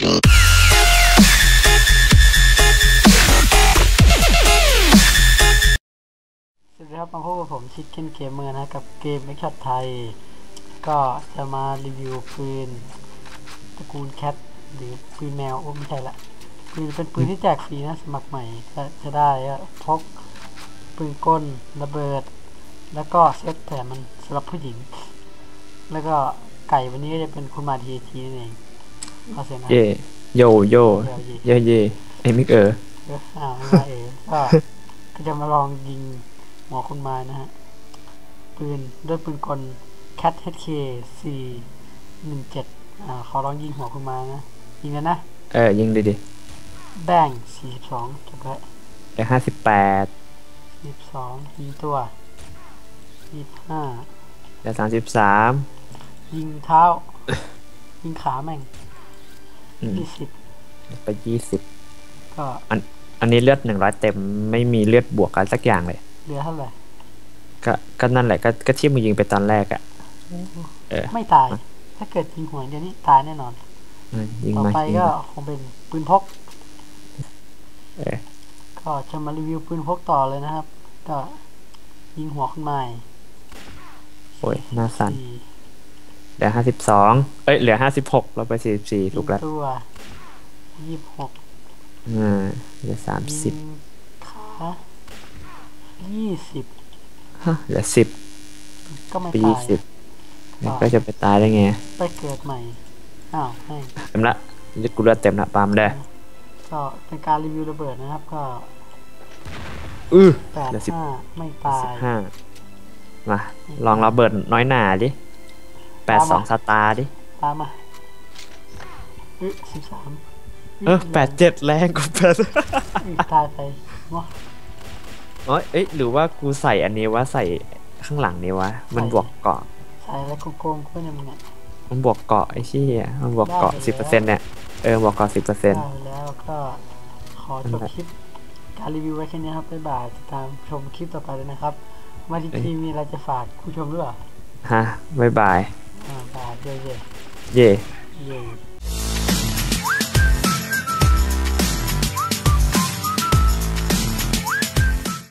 สวัสดีครับมาพบกับผมชิคเก้นเกมเมอร์นะกับเกมไม่ช็อตไทย ก็จะมารีวิวปืนตระกูลแคทหรือปืนแมวโอ้ไม่ใช่ละปืนเป็นปืนที่แจกฟรีนะสมัครใหม่จะได้ก็พกปืนกลระเบิด แล้วก็เซตแต่มันสำหรับผู้หญิง แล้วก็ไก่วันนี้จะเป็นคุณมาทีทีนั่นเอง เอาเสียงนะเย่โยโยเดี๋ยวยิงเย่เย่ไอ้มิกเออเอออ่าไม่ว่าเอก็ก็จะมาลองยิงหัวคุณไม้นะฮะ ปืนด้วยปืนกล Cat HK 4 1 7อ่าขอลองยิงหัวคุณไม้นะ ยิงกันนะ เออ ยิงดิดิแบง42จบไว้เดี๋ยวห้าสิบแปด42ยิงตัว25เดี๋ยวสามสิบสามยิงเท้า ยิงขาแม่งอืม20 ไปยี่สิบก็อันนี้เลือดหนึ่งร้อยเต็มไม่มีเลือดบวกกันสักอย่างเลยเหลือเท่าไหร่ก็ก็นั่นแหละก็ก็ที่มึงยิงไปตอนแรกอะเออไม่ตาย ถ้าเกิดยิงหัวเดี๋ยวนี้ตายแน่นอนเออยิงต่อมาไปยิงก็มาคงเป็นปืนพกเออก็จะมารีวิวปืนพกต่อเลยนะครับ ก็ยิงหัวขึ้นมาโอ้ยหน้าสั่นสี่ เหลือห้าสิบสองเอ้ยเหลือห้าสิบหกเราไปสี่สิบสี่ถูกแล้วยิงตัวยี่สิบหกอ่าเหลือสามสิบยิงขายี่สิบฮะเหลือสิบก็ไม่ไปตายี่ยสิบแล้วก็จะไปตายได้ไงไปเกิดใหม่อ้าวให้เต็มละเลือดกูเลือดเต็มละปาล์มได้ก็เป็นการรีวิวระเบิดนะครับก็อือแปดเหลือสิบห้าไม่ตาสิยบห้ามาลองระเบิดน้อยหนาดิแปดสองสตาร์ดิ ตามมาอึสิบสามเออแปดเจ็ดแรงกว่าแปดตายไปเนาะอ๋อเอ้ยหรือว่ากูใส่อันนี้ว่าใส่ข้างหลังนี้วะ มันบวกเกาะ ใส่แล้วโกงๆก็เนี่ยมึงเนี่ยมันบวกเกาะไอ้ชี้ยมันบวกเกาะได้สิบแล้เปอวร์เซ็นต์เนี่ยเออบวกเกาะสิบเปอร์เซ็นต์ได้แล้วก็ขอจบคลิปการรีวิวไว้แค่นี้ครับบ๊ายบายติดตามชมคลิปต่อไปเลยนะครับมาทีทีมีอะไรจะฝากผู้ชมหรือเปล่าฮะบ๊ายบาย 对对，对。